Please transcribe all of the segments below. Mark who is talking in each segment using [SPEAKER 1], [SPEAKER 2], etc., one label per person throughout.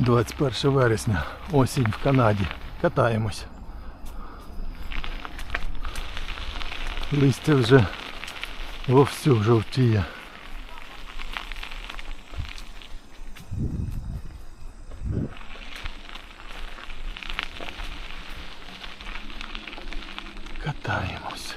[SPEAKER 1] 21 вересня, осінь в Канаді. Катаємось. Листя вже вовсю жовтіє. Катаємось.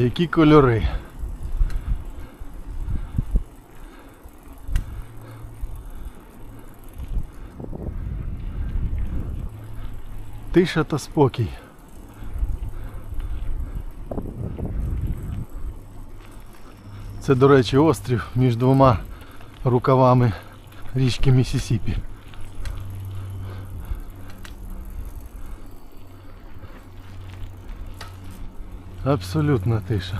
[SPEAKER 1] Які кольори. Тиша та спокій. Це, до речі, острів між двома рукавами річки Місісіпі. Абсолютна тиша.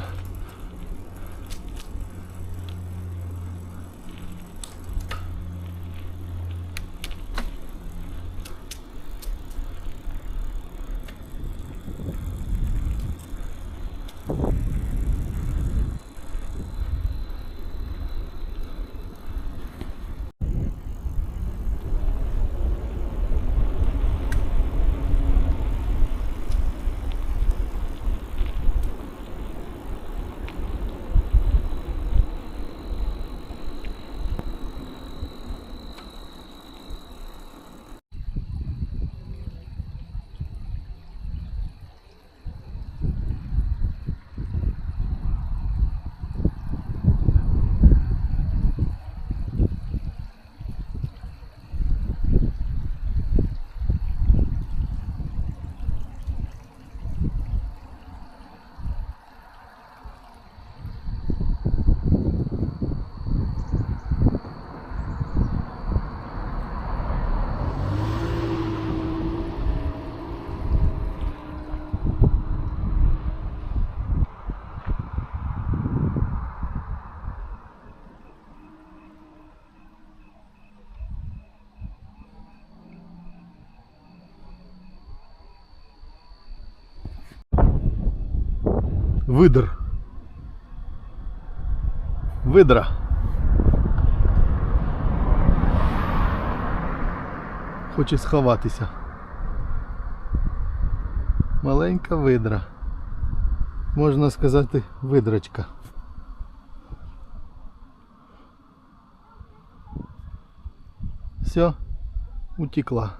[SPEAKER 1] Видр. Видра. Хоче сховатися. Маленька видра. Можна сказати, видрачка. Все, утекла.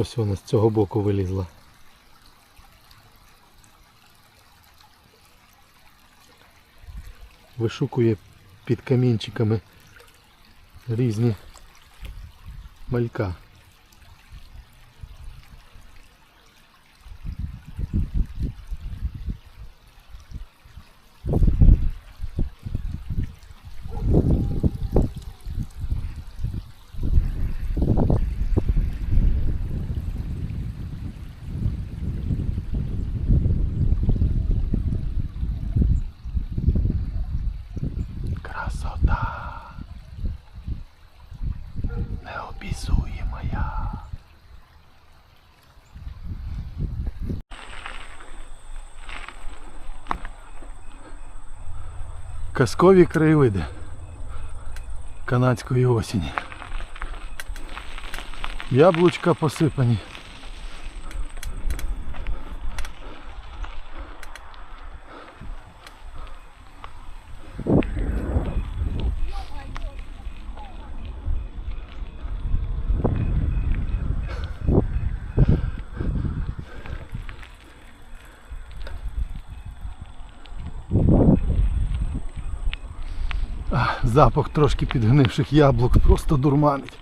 [SPEAKER 1] Ось вона з цього боку вилізла. Вишукує під камінчиками різні малька. Казкові краєвиди канадської осені. Яблучка посипані. Запах трошки підгнивших яблук просто дурманить.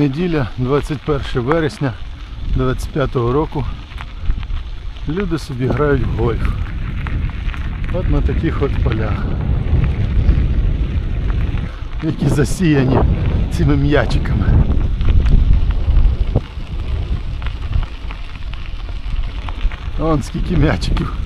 [SPEAKER 1] Неділя, 21 вересня 25 року. Люди собі грають в гольф. От на таких от полях. Які засіяні цими м'ячиками. Вон скільки м'ячиків.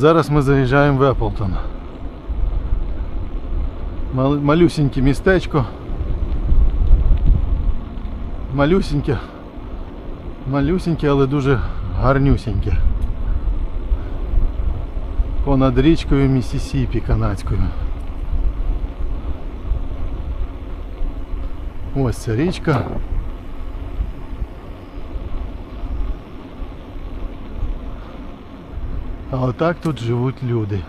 [SPEAKER 1] Зараз ми заїжджаємо в Еплтон. Малюсіньке містечко. Малюсіньке. Малюсіньке, але дуже гарнюсіньке. Понад річкою Місісіпі канадською. Ось ця річка. А отак тут живуть люди.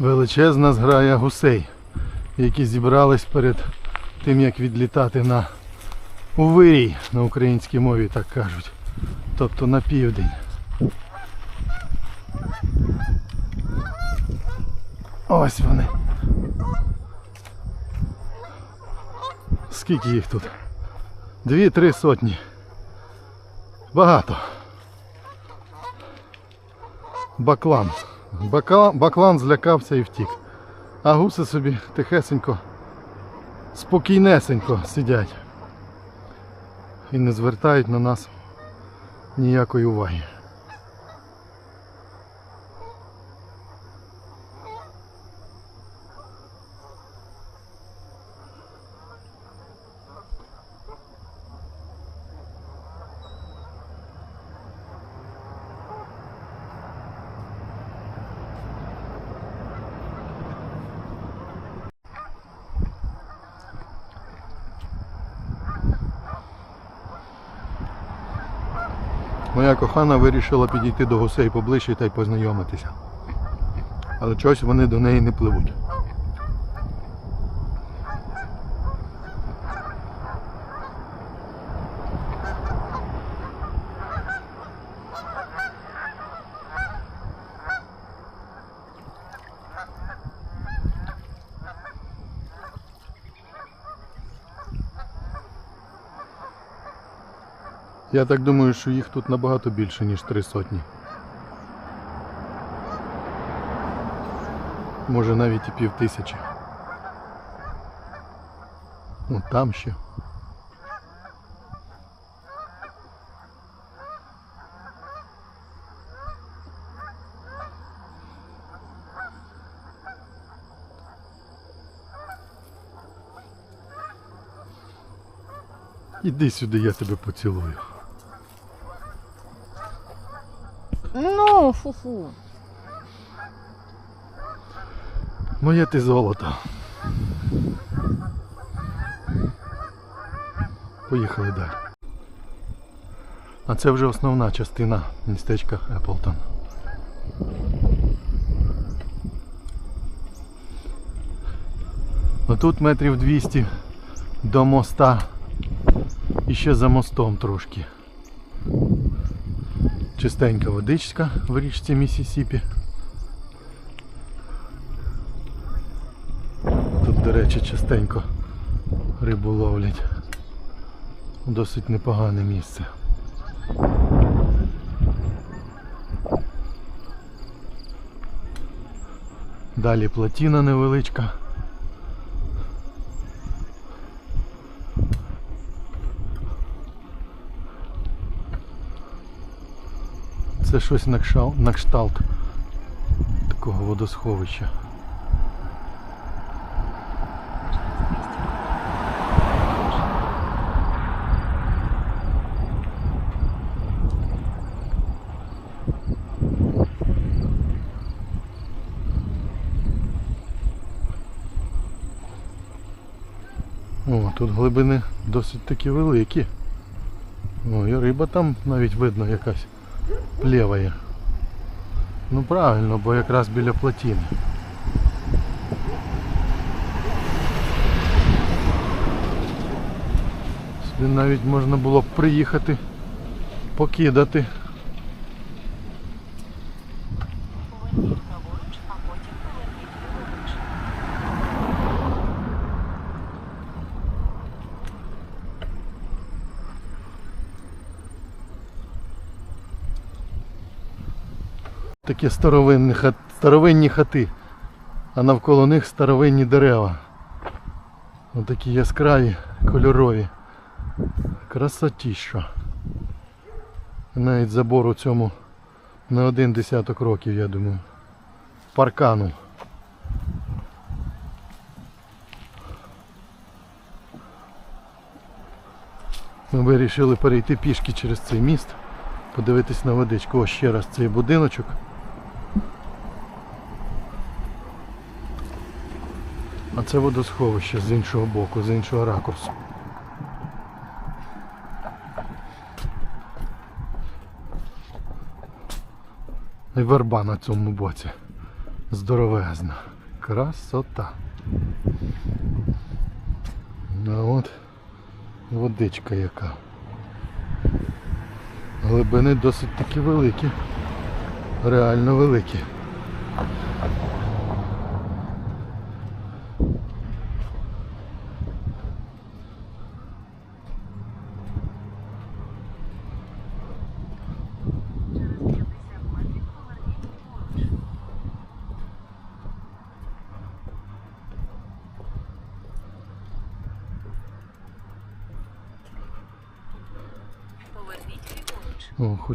[SPEAKER 1] Величезна зграя гусей, які зібрались перед тим, як відлітати на у вирій на українській мові, так кажуть. Тобто на південь. Ось вони. Скільки їх тут? Дві-три сотні. Багато. Баклан. Баклан, злякався і втік. А гуси собі тихесенько спокійнесенько сидять і не звертають на нас ніякої уваги. Моя кохана вирішила підійти до гусей поближче та й познайомитися. Але чогось вони до неї не пливуть. Я так думаю, що їх тут набагато більше, ніж три сотні. Може навіть і пів тисячі. Ну там ще. Іди сюди, я тебе поцілую.
[SPEAKER 2] Ну, фу-фу.
[SPEAKER 1] Моє ти золото. Поїхали далі. А це вже основна частина містечка Еплтон. Отут метрів 200 до моста і ще за мостом трошки. Чистенька водичка в річці Місісіпі. Тут, до речі, частенько рибу ловлять. Досить непогане місце. Далі плотіна невеличка. Це щось на кшталт такого водосховища. О, тут глибини досить таки великі. О, і риба там навіть видно якась плєває. Ну правильно, бо якраз біля плотини. Сюди навіть можна було б приїхати, покидати. Такі старовинні, старовинні хати, а навколо них старовинні дерева. Отакі яскраві, кольорові. Красотіша. Навіть забор у цьому не один десяток років, я думаю. Паркану. Ми вирішили перейти пішки через цей міст, подивитись на водичку. Ось ще раз цей будиночок. А це водосховище з іншого боку, з іншого ракурсу. І верба на цьому боці. Здоровезна. Красота. Ну от водичка яка. Глибини досить таки великі. Реально великі.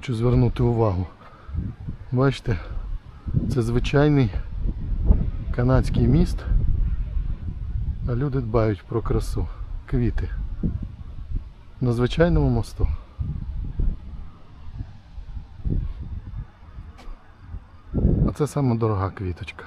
[SPEAKER 1] Хочу звернути увагу. Бачите, це звичайний канадський міст, а люди дбають про красу. Квіти. На звичайному мосту. А це саме дорога квіточка.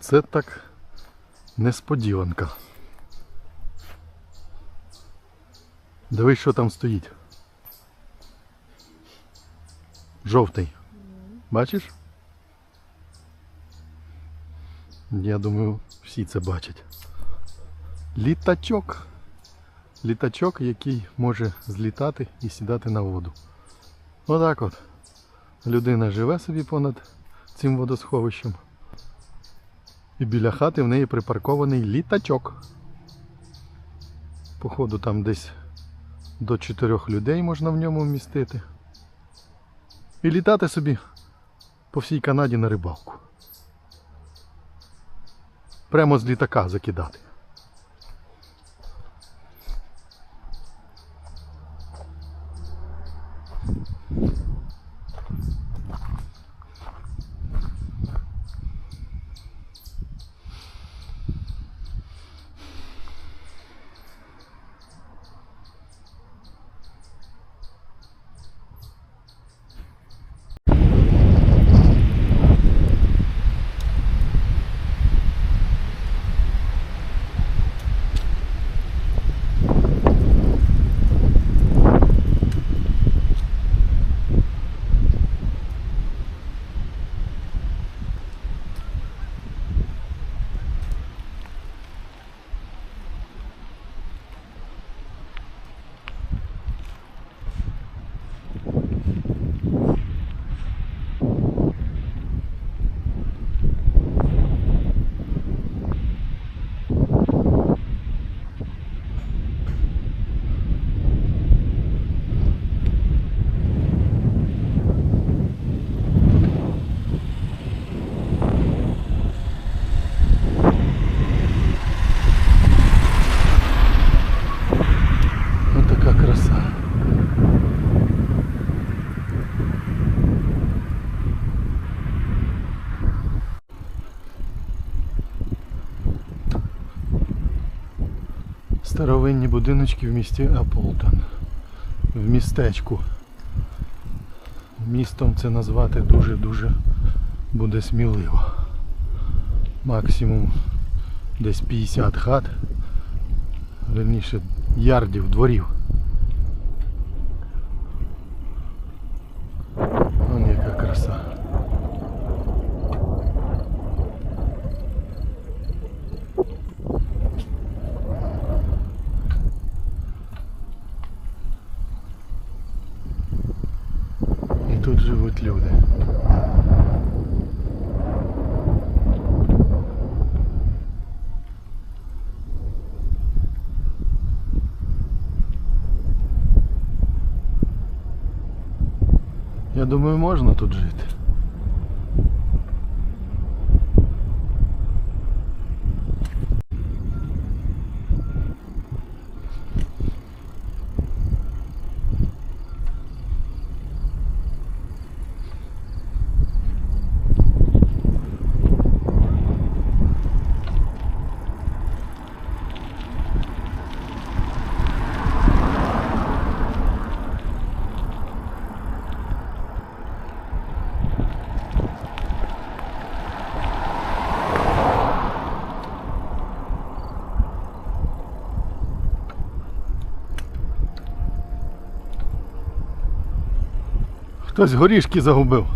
[SPEAKER 1] Оце так несподіванка. Дивись, що там стоїть. Жовтий. Бачиш? Я думаю, всі це бачать. Літачок. Літачок, який може злітати і сідати на воду. Отак от. Людина живе собі понад цим водосховищем. І біля хати в неї припаркований літачок. Походу там десь до чотирьох людей можна в ньому вмістити. І літати собі по всій Канаді на рибалку. Прямо з літака закидати. Thank you. Старовинні будиночки в місті Аполтон. В містечку. Містом це назвати дуже-дуже буде сміливо. Максимум десь 50 хат. Верніше ярдів, дворів. Вон яка живуть люди. Я думаю, можна Хтось горішки загубив.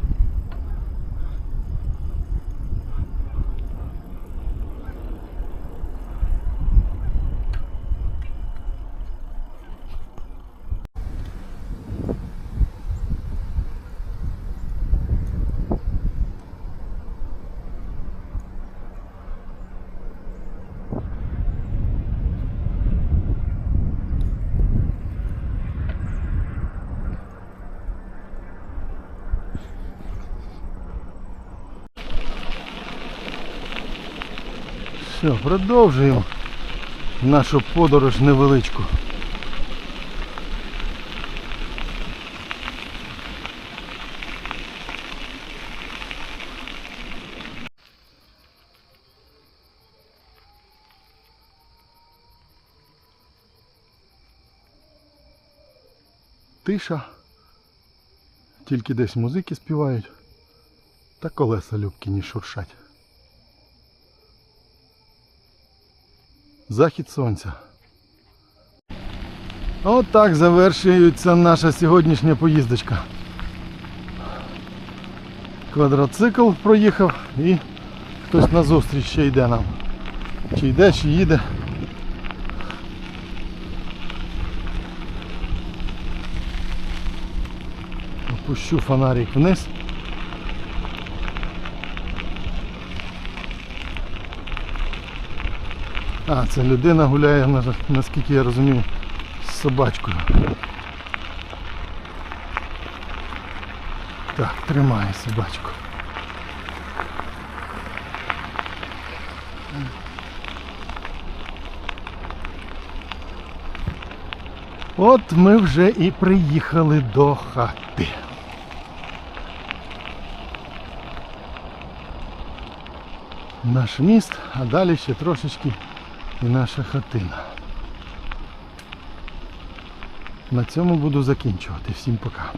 [SPEAKER 1] Все, продовжуємо нашу подорож невеличку. Тиша. Тільки десь музики співають. Та колеса Любкіні шуршать. Захід сонця. Отак завершується наша сьогоднішня поїздочка. Квадроцикл проїхав і хтось назустріч ще йде нам. Чи йде, чи їде. Опущу фонарик вниз. А, це людина гуляє, на- наскільки я розумію, з собачкою. Так, тримає собачку. От ми вже і приїхали до хати. Наш міст, а далі ще трошечки і наша хатина. На цьому буду закінчувати. Всім пока.